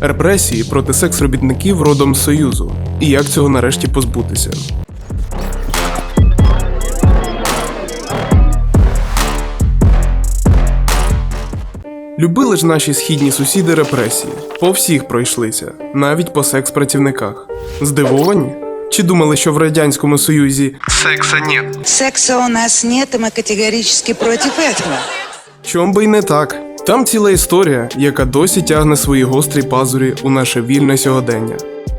репресії проти секс-робітників родом з Союзу і як цього нарешті позбутися. Любили ж наші східні сусіди репресії. По всіх пройшлися, навіть по секс-працівниках. Здивовані? Чи думали, що в Радянському Союзі секса нет? Секса у нас нет, и мы категорически против этого. Чом би й не так. Там ціла історія, яка досі тягне свої гострі пазурі у наше вільне сьогодення.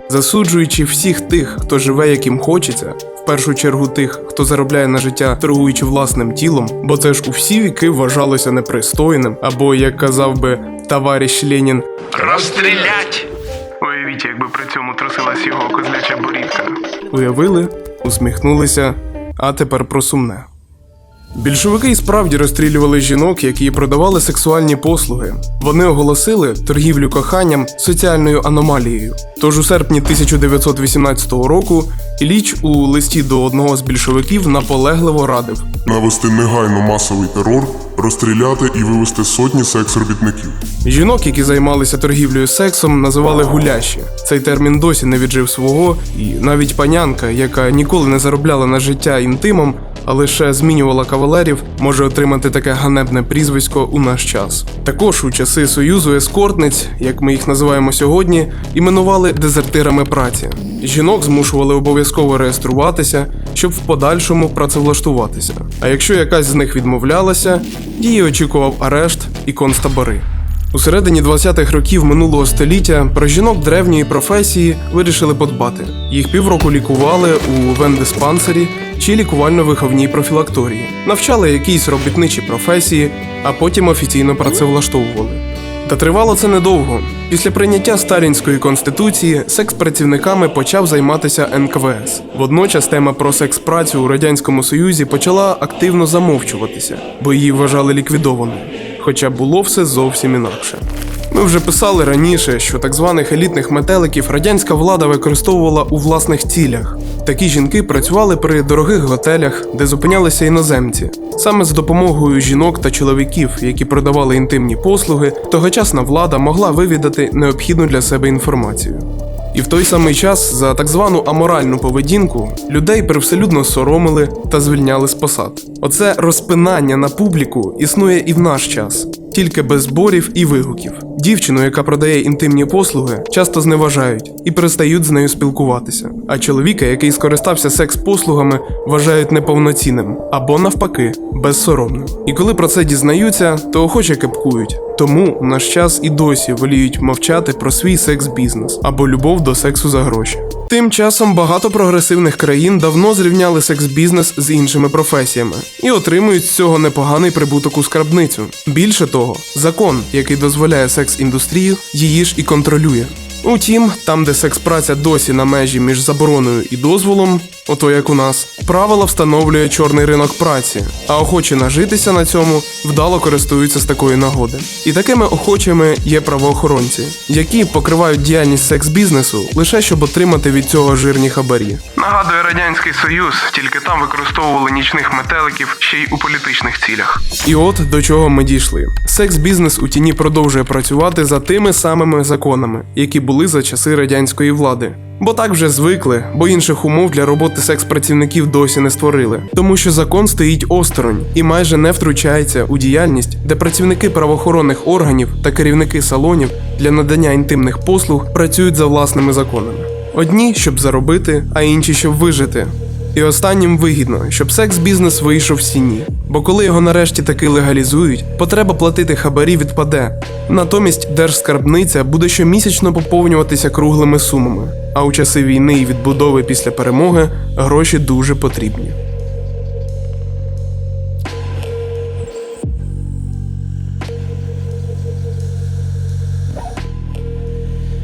Засуджуючи всіх тих, хто живе яким хочеться, в першу чергу тих, хто заробляє на життя, торгуючи власним тілом, бо це ж у всі віки вважалося непристойним, або, як казав би товариш Ленін, розстрілять! Уявіть, якби при цьому трусилась його козляча борідка. Уявили, усміхнулися, а тепер про сумне. Більшовики і справді розстрілювали жінок, які продавали сексуальні послуги. Вони оголосили торгівлю коханням соціальною аномалією. Тож у серпні 1918 року Іліч у листі до одного з більшовиків наполегливо радив навести негайно масовий терор, розстріляти і вивести сотні секс-робітників. Жінок, які займалися торгівлею сексом, називали гулящі. Цей термін досі не віджив свого, і навіть панянка, яка ніколи не заробляла на життя інтимом, а лише змінювала кавалерів, може отримати таке ганебне прізвисько у наш час. Також у часи союзу ескортниць, як ми їх називаємо сьогодні, іменували дезертирами праці. Жінок змушували обов'язково реєструватися, щоб в подальшому працевлаштуватися. А якщо якась з них відмовлялася, її очікував арешт і концтабори. У середині 20-х років минулого століття про жінок древньої професії вирішили подбати. Їх півроку лікували у вендиспансері чи лікувально-виховній профілакторії, навчали якійсь робітничі професії, а потім офіційно працевлаштовували. Та тривало це недовго. Після прийняття сталінської конституції секс-працівниками почав займатися НКВС. Водночас тема про секс-працю у радянському союзі почала активно замовчуватися, бо її вважали ліквідованою. Хоча було все зовсім інакше. Ми вже писали раніше, що так званих елітних метеликів радянська влада використовувала у власних цілях. Такі жінки працювали при дорогих готелях, де зупинялися іноземці. Саме з допомогою жінок та чоловіків, які продавали інтимні послуги, тогочасна влада могла вивідати необхідну для себе інформацію. І в той самий час за так звану аморальну поведінку людей привселюдно соромили та звільняли з посад. Оце розпинання на публіку існує і в наш час, тільки без зборів і вигуків. Дівчину, яка продає інтимні послуги, часто зневажають і перестають з нею спілкуватися. А чоловіка, який скористався секс-послугами, вважають неповноцінним або навпаки безсоромним. І коли про це дізнаються, то охоче кепкують. Тому в наш час і досі воліють мовчати про свій секс-бізнес або любов до сексу за гроші. Тим часом багато прогресивних країн давно зрівняли секс-бізнес з іншими професіями і отримують з цього непоганий прибуток у скарбницю. Більше того, закон, який дозволяє секс-індустрію, її ж і контролює. Утім, там, де секс-праця досі на межі між забороною і дозволом, ото як у нас, правила встановлює чорний ринок праці, а охочі нажитися на цьому вдало користуються з такої нагоди. І такими охочими є правоохоронці, які покривають діяльність секс-бізнесу лише щоб отримати від цього жирні хабарі. Нагадує радянський союз, тільки там використовували нічних метеликів ще й у політичних цілях. І от до чого ми дійшли. Секс-бізнес у тіні продовжує працювати за тими самими законами, які були за часи радянської влади. Бо так вже звикли, бо інших умов для роботи секс-працівників досі не створили. Тому що закон стоїть осторонь і майже не втручається у діяльність, де працівники правоохоронних органів та керівники салонів для надання інтимних послуг працюють за власними законами. Одні, щоб заробити, а інші, щоб вижити. І останнім вигідно, щоб секс-бізнес вийшов в сіні. Бо коли його нарешті таки легалізують, потреба платити хабарі відпаде. Натомість держскарбниця буде щомісячно поповнюватися круглими сумами. А у часи війни і відбудови після перемоги гроші дуже потрібні.